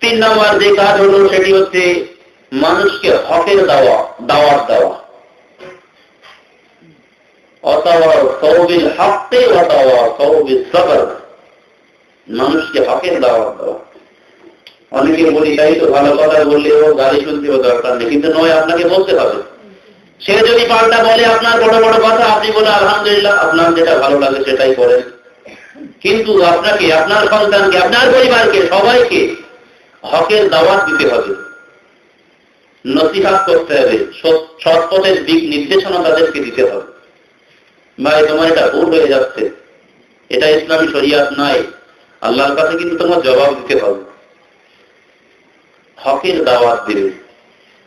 তিন নম্বর যে কাজ হলো সেটি হচ্ছে মানুষকে হকের দেওয়া, দাওয়াত দেওয়া। অথবা সৌবিল হকতে অথবা সৌবিল সবর মানুষকে হকের দাওয়াত দেওয়া। অনেকে বলি তাই তো ভালো কথা বললে ও গাড়ি শুনতেও দরকার নেই। কিন্তু নয়, আপনাকে বলতে হবে। সে যদি পাল্টা বলে আপনার বড় বড় কথা, আপনি বলে আলহামদুলিল্লাহ, আপনার যেটা ভালো লাগে সেটাই করেন। কিন্তু আপনাকে, আপনার সন্তানকে, আপনার পরিবারকে, সবাইকে হকের দাওয়াত দিতে হবে। নসিহাত করতে হবে। সৎপথের দিক নির্দেশনা তাদেরকে দিতে হবে। ভাই, তোমার এটা ভুল হয়ে যাচ্ছে। এটা ইসলামী শরিয়াত নাই। আল্লাহর কাছে কিন্তু তোমার জবাব দিতে হবে। হকের দাওয়াত দিবে।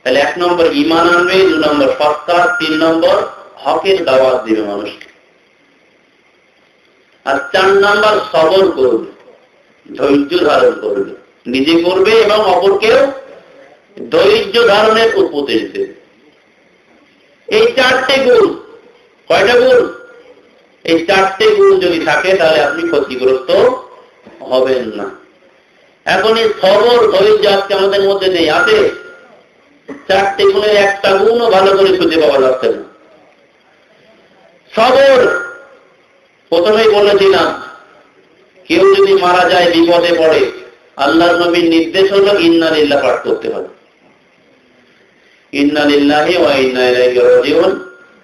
তাহলে এক নম্বর ইমান আনবে, দু নম্বর সৎকার তিন নম্বর হকের দাওয়াত দিবে মানুষকে। আর চার নম্বর সবর করবে, ধৈর্য ধারণ করবে। নিজে করবে এবং অপরকেও ধৈর্য ধারণের উপদেশ দেবে। এই চারটে গুণ, কয়টা গুণ? এই চারটে গুণ যদি থাকে, তাহলে আপনি ক্ষতিগ্রস্ত হবেন না। এখন এই সবর, ধৈর্য আজকে আমাদের মধ্যে নেই, আছে? চারটে গুণের একটা গুণও ভালো করে খুঁজে পাওয়া যাচ্ছে না। সবর প্রথমেই বলেছিলাম, কেউ যদি মারা যায় বিপদে পড়ে আল্লাহ নবীর নির্দেশ হলো ইন্নালিল্লাহ পাঠ করতে হবে। ইন্নালিল্লাহি ওয়া ইন্না রাজিউন।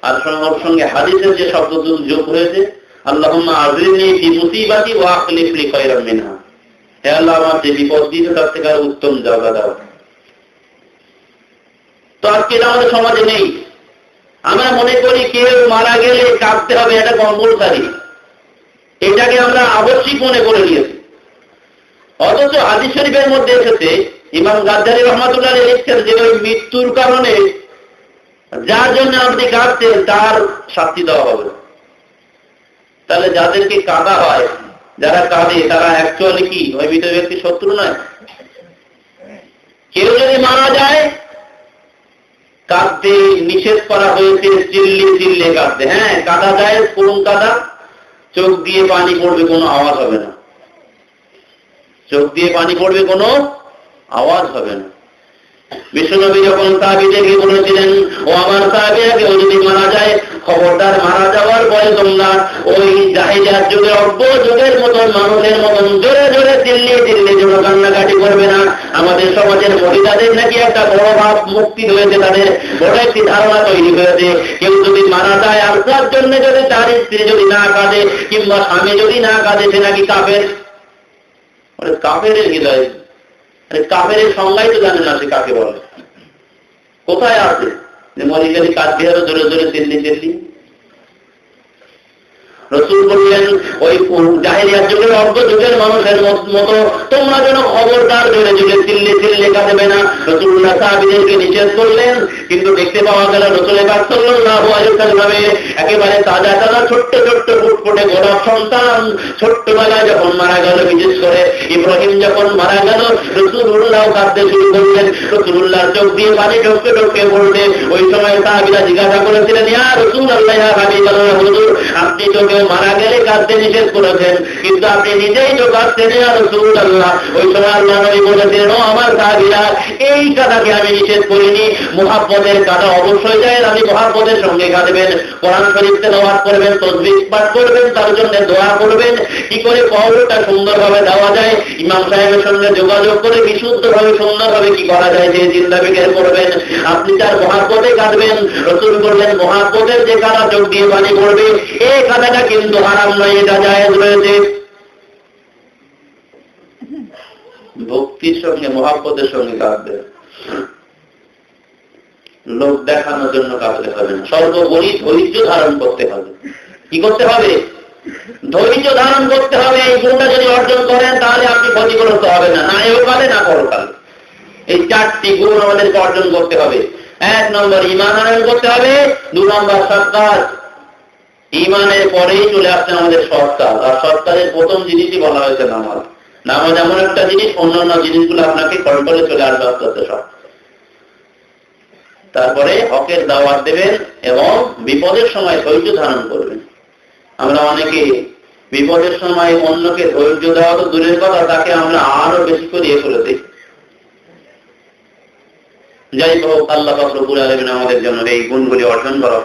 আর সঙ্গে সঙ্গে হাদিসের যে শব্দ যোগ হয়েছে, আল্লাহুম্মা আযরিনি ফি মুসিবাতি ওয়া আখলিফ লি খায়রাম হে আল্লাহ, আমার যে বিপদ দিয়েছে, তার থেকে আর উত্তম জায়গা দাও। তো আজকে আমাদের সমাজে নেই। আমরা মনে করি কেউ মারা গেলে কাঁদতে হবে, এটা কম্পালসারি এটাকে আমরা আবশ্যিক মনে করে নিয়েছি। অথচ হাদিস শরীফের মধ্যে এসেছে, ইমাম গাদ্দারি রহমাতুল্লাহ লিখছেন যে ওই মৃত্যুর কারণে যার জন্য আপনি কাঁদছেন, তার শাস্তি দেওয়া হবে। তাহলে যাদেরকে কাঁদা হয়, যারা কাঁদে, তারা অ্যাকচুয়ালি কি? ওই মৃত ব্যক্তি শত্রু নয়। কেউ যদি মারা যায়, কাঁদতে নিষেধ করা হয়েছে, চিল্লি চিল্লে কাঁদতে। হ্যাঁ কাদা যায় কোন কাদা। চোখ দিয়ে পানি পড়বে কোনো আওয়াজ হবে না। চোখ দিয়ে পানি পড়বে কোনো আওয়াজ হবে না। বিশ্বনবী যখন তাবিদেরকে বলেছিলেন, ও আমার তাবিরা কেউ যদি মারা যায়, খবরদার মারা যাওয়ার পরে তোমরা ওই জাহিজার যুগে অজ্ঞ যুগের মতন, মানুষের মতন জোরে জোরে চিল্লিয়ে চিল্লিয়ে যেন কান্নাকাটি করবে আমাদের সমাজের মহিলাদের নাকি একটা বড় ভাব মুক্তি হয়েছে, তাদের বড় একটি ধারণা তৈরি হয়েছে। কেউ যদি মারা যায় আর তার জন্য যদি তার স্ত্রী যদি না কাঁদে, কিংবা স্বামী যদি না কাঁদে, সে নাকি কাপের কাপের হৃদয়। কাপের সংজ্ঞাই তো জানে না সে কাকে বলে। কোথায় আছে? যে মরিকালি কাঁদতে হবে জোরে জোরে দিল্লি দিল্লি রসুল বললেন, ওই জাহেরিয়ার যুগের অর্ধ যুগের মানুষের মতো তোমরা যেন খবরদার জোরে জোরে চিল্লে চিল্লে কাঁদবে না। রসুল্লাহ সাহাবিদেরকে নিষেধ করলেন, কিন্তু দেখতে পাওয়া গেল রসুল এবার সাল্লাল্লাহু আলাইহি সাল্লামে একেবারে তাজা তাজা ছোট্ট ছোট্ট ফুটফুটে গোড়া সন্তান ছোট্টবেলায় যখন মারা গেল, বিশেষ করে ইব্রাহিম যখন মারা গেল রসুল্লাহ কাঁদতে শুরু করলেন। রসুল্লাহর চোখ দিয়ে পানি ঢোকে ঢোকে পড়লে ওই সময় সাহাবিরা জিজ্ঞাসা করেছিলেন, ইয়া রসুল আল্লাহ আপনি চোখে মারা গেলে কাঁদতে নিষেধ করেছেন। কিন্তু আপনি নিজেই তো কাঁদতেন ইয়া রসুল আল্লাহ ওই সময় আল্লাহ নবী বলেছিলেন ও আমার সাহাবিরা, এই কাদাকে আমি নিষেধ করিনি। মুহাব্বতের কাদা অবশ্যই যায় আপনি মুহাব্বতের সঙ্গে কাঁদবেন। কোরআন শরীফ তেলাওয়াত করবেন, তসবিহ পাঠ করবেন, তার জন্য দোয়া করবেন। কি করে কবরটা সুন্দরভাবে দেওয়া যায়? ইমাম সাহেবের সঙ্গে যোগাযোগ করে বিশুদ্ধভাবে, সুন্দরভাবে কি করা যায় যে চিন্তা বিকের করবেন? আপনি তার মহাব্বতে কাঁদবেন। রসুল করলেন মহাব্বতের যে কাদা চোখ দিয়ে পানি পড়বে, এই কাদাটা কিন্তু হারাম নয়, এটা জায়েজ রয়েছে। ভক্তির সঙ্গে, মহাব্বতের সঙ্গে কাঁদবে লোক দেখানোর জন্য কাঁদতে হবে না সর্বোপরি ধৈর্য ধারণ করতে হবে। কি করতে হবে? ধৈর্য ধারণ করতে হবে। এই গুণটা যদি অর্জন করেন, তাহলে আপনি ক্ষতিগ্রস্ত হবে না। না এহকালে না পরকালে এই চারটি গুণ আমাদেরকে অর্জন করতে হবে। এক নম্বর ইমান আনয়ন করতে হবে। দু নম্বর সৎকার। ইমানের পরেই চলে আসছে আমাদের সৎকার আর সৎকারের প্রথম জিনিসই বলা হয়েছে নামাজ। নামাজ এমন একটা জিনিস, অন্যান্য জিনিসগুলো আপনাকে কন্ট্রোলে চলে আসবে আস্তে আস্তে সব। তারপরে হকের দাওয়াত দেবেন এবং বিপদের সময় ধৈর্য ধারণ করবেন। আমরা অনেকে বিপদের সময় অন্যকে ধৈর্য দেওয়া তো দূরের কথা, তাকে আমরা আরও বেশি করে ইয়ে করে দিই। যাই হোক, আল্লাহ রব্বুল আলমিন আমাদের জন্য এই গুণগুলি অর্জন করা